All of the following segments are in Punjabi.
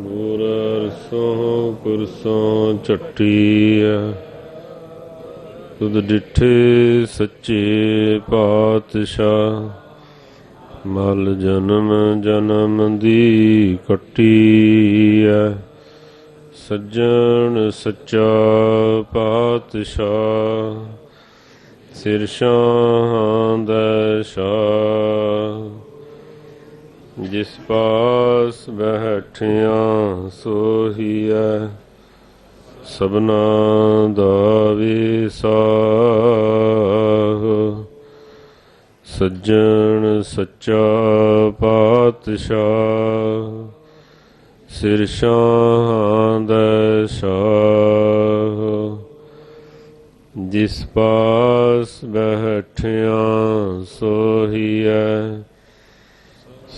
ਨੂਰ ਅਰਸੋਂ ਕੁਰਸੋਂ ਚੱਟੀਐ ਤੁਧ ਡਿਠੇ ਸੱਚੇ ਪਾਤਸ਼ਾਹ, ਮਲ ਜਨਮ ਜਨਮ ਦੀ ਕੱਟੀਐ। ਸੱਜਣ ਸੱਚਾ ਪਾਤਸ਼ਾਹ, ਸਿਰ ਸ਼ਾਹਾਂ ਦਾ ਸ਼ਾਹ ਜਿਸ ਪਾਸ ਬੈਠਿਆ ਸੋਹੀਐ, ਸਭਨਾ ਦਾ ਵਿਸਾਹ ਸੱਜਣ ਸੱਚਾ ਪਾਤਸ਼ਾਹ, ਸਿਰ ਸ਼ਾਹਾਂ ਦਾ ਸ਼ਾਹ। ਜਿਸ ਪਾਸ ਬੈਠਿਆ ਸੋਹੀਐ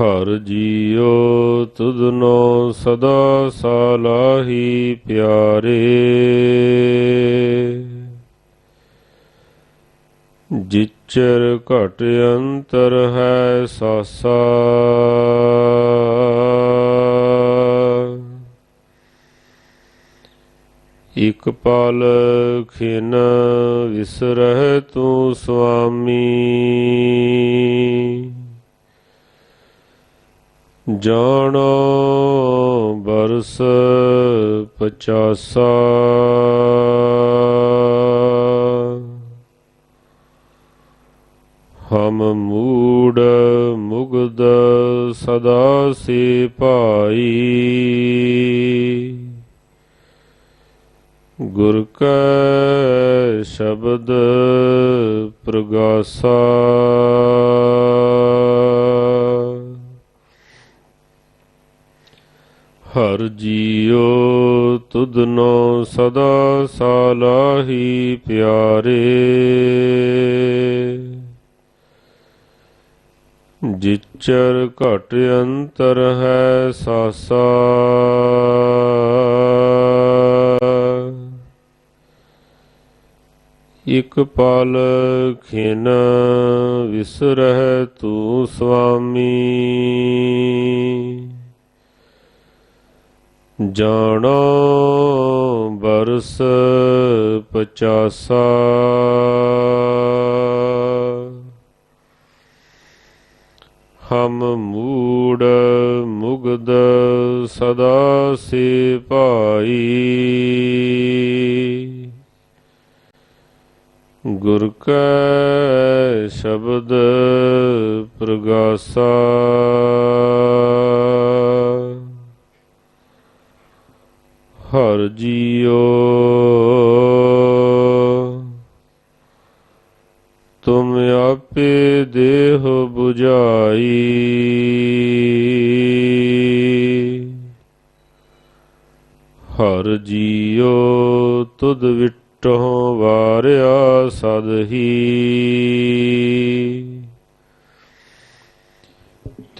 ਹਰ ਜੀਉ ਤੁਧਨੋ ਸਦਾ ਸਾਲਾਹੀ ਪਿਆਰੇ। ਜਿਚਰ ਘਟ ਅੰਤਰ ਹੈ ਸਾਸਾ। ਇਕ ਪਲ ਖਿਨ ਵਿਸਰਹਿ ਜਾਣੋ ਬਰਸ ਪਚਾਸਾ। ਹਮ ਮੂੜ ਮੁਗਦ ਸਦਾ ਸੇ ਭਾਈ। ਗੁਰ ਕੈ ਸ਼ਬਦ ਪ੍ਰਗਾਸਾ। ਹਰ ਜੀਉ ਤੁਧਨੋ ਸਦਾ ਸਾਲਾਹੀ ਪਿਆਰੇ। ਜਿਚਰ ਘਟ ਅੰਤਰ ਹੈ ਸਾਸਾ। ਇਕ ਪਲ ਖਿਨ ਵਿਸਰਹਿ ਤੂੰ ਸੁਆਮੀ ਜਾਣੋ ਬਰਸ ਪਚਾਸਾ। ਹਮ ਮੂੜ ਮੁਗਦ ਸਦਾ ਸੇ ਭਾਈ। ਗੁਰ ਕੈ ਸ਼ਬਦ ਪ੍ਰਗਾਸਾ। ਹਰ ਜੀਓ। ਤੁਮ ਆਪੇ ਦੇਹ 부ਝਾਈ ਹਰ ਜੀਓ ਤੁਧ ਵਿਟਹੁ ਵਾਰਿਆ ਸਦਹੀ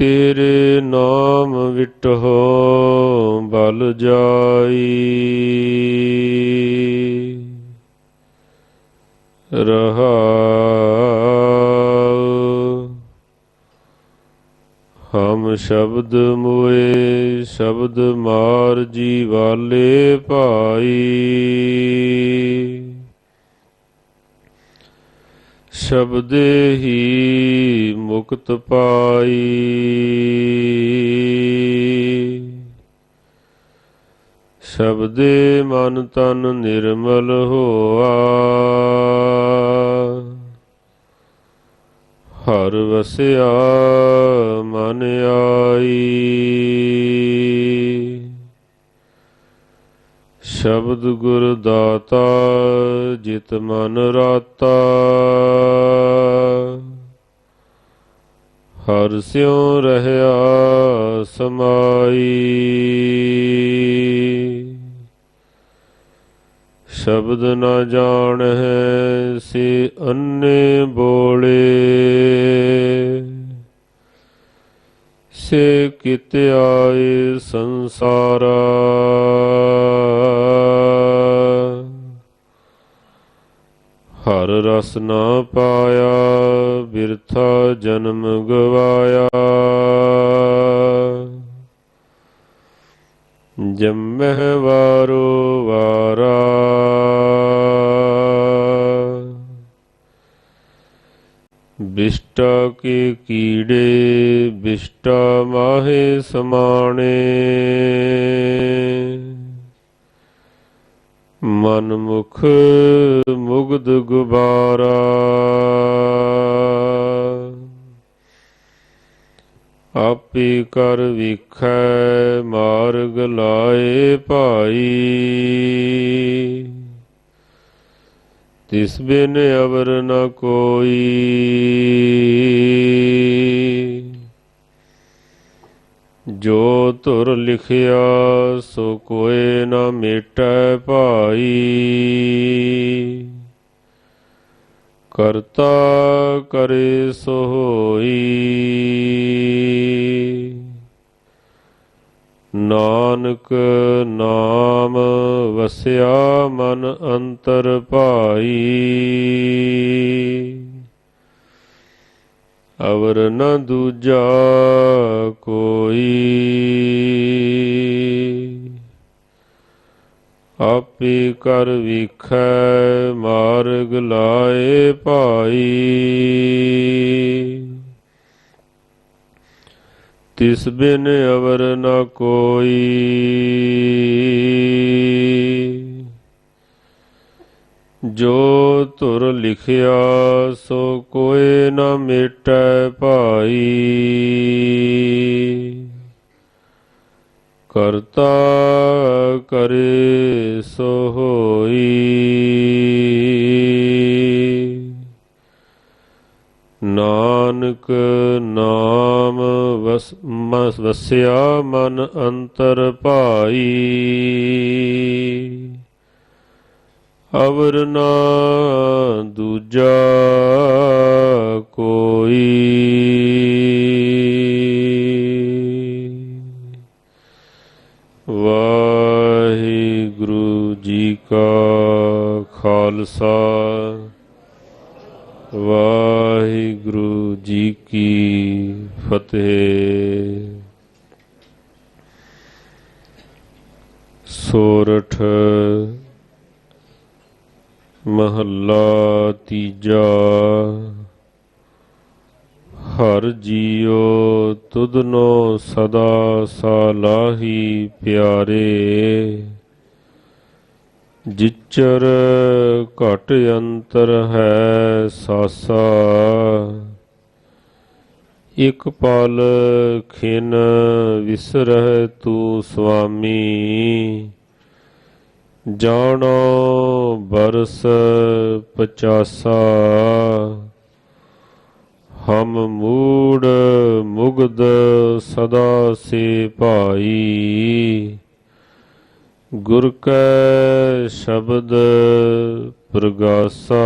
ਤੇਰੇ ਨਾਮ ਵਿਟਹੁ ਬਲ ਜਾਈ। ਰਹਾਉ। ਹਮ ਸ਼ਬਦ ਮੋਏ ਸ਼ਬਦ ਮਾਰ ਜੀ ਵਾਲੇ ਭਾਈ। ਸ਼ਬਦੇ ਹੀ ਮੁਕਤ ਪਾਈ। ਸ਼ਬਦੇ ਮਨ ਤਨ ਨਿਰਮਲ ਹੋਆ। ਹਰ ਵਸਿਆ ਮਨ ਆਈ। ਸ਼ਬਦ ਗੁਰ ਦਾਤਾ ਜਿਤ ਮਨ ਰਾਤਾ। ਹਰ ਸਿਉ ਰਹਿਆ ਸਮਾਈ। ਸ਼ਬਦ ਨਾ ਜਾਣ ਹੈ ਸੇ ਅੰਨੇ ਬੋਲੇ। ਸੇ ਕਿਤੇ ਆਏ ਸੰਸਾਰਾ ਹਰ ਰਸ ਨਾ ਪਾਇਆ, ਬਿਰਥਾ ਜਨਮ ਗਵਾਇਆ। ਜੰਮਹਿ ਵਾਰੋ ਵਾਰਾ। ਬਿਸ਼ਟਾ ਕੇ ਕੀੜੇ, ਬਿਸ਼ਟਾ ਮਾਹੇ ਸਮਾਣੇ। ਮਨ ਮੁਖ ਮੁਗਧ ਗੁਬਾਰਾ। ਆਪੇ ਕਰ ਵਿਖੈ ਮਾਰਗ ਲਾਏ ਭਾਈ। ਤਿਸ ਬਿਨ ਅਵਰ ਨ ਕੋਈ। ਜੋ ਧੁਰ ਲਿਖਿਆ, ਸੋ ਕੋਏ ਨਾ ਮੇਟੈ ਭਾਈ। ਕਰਤਾ ਕਰੇ ਸੋ ਹੋਈ ਨਾਨਕ ਨਾਮ ਵਸਿਆ ਮਨ ਅੰਤਰ ਭਾਈ। ਅਵਰ ਨ ਦੂਜਾ ਕੋਈ। ਆਪੇ ਕਰ ਵਿਖੈ, ਮਾਰਗ ਲਾਏ ਭਾਈ। ਤਿਸ ਬਿਨ ਅਵਰ ਨ ਕੋਈ। ਜੋ ਧੁਰ ਲਿਖਿਆ, ਸੋ ਕੋਏ ਨ ਮੇਟੈ ਭਾਈ। ਕਰਤਾ ਕਰੇ ਸੋ ਹੋਈ। ਨਾਨਕ ਨਾਮ ਵਸ ਵਸਿਆ ਮਨ ਅੰਤਰ ਭਾਈ। ਅਵਰ ਨਾ ਦੂਜਾ ਕੋਈ। ਵਾਹਿਗੁਰੂ ਜੀ ਕਾ ਖਾਲਸਾ। ਵਾਹਿਗੁਰੂ ਜੀ ਕੀ ਫਤਿਹ। ਹਰ ਜੀਉ, ਤੁਧਨੋ ਸਦਾ ਸਾਲਾਹੀ ਪਿਆਰੇ। ਜਿਚਰ ਘਟ ਅੰਤਰ ਹੈ ਸਾਸਾ, ਇਕ ਪਲ ਖਿਨ ਵਿਸਰਹਿ ਤੂੰ ਸੁਆਮੀ ਜਾਣੋ ਬਰਸ ਪਚਾਸਾ ਹਮ ਮੂੜ ਮੁਗਦ ਸਦਾ ਸੇ ਭਾਈ। ਗੁਰ ਕੈ ਸ਼ਬਦ ਪ੍ਰਗਾਸਾ।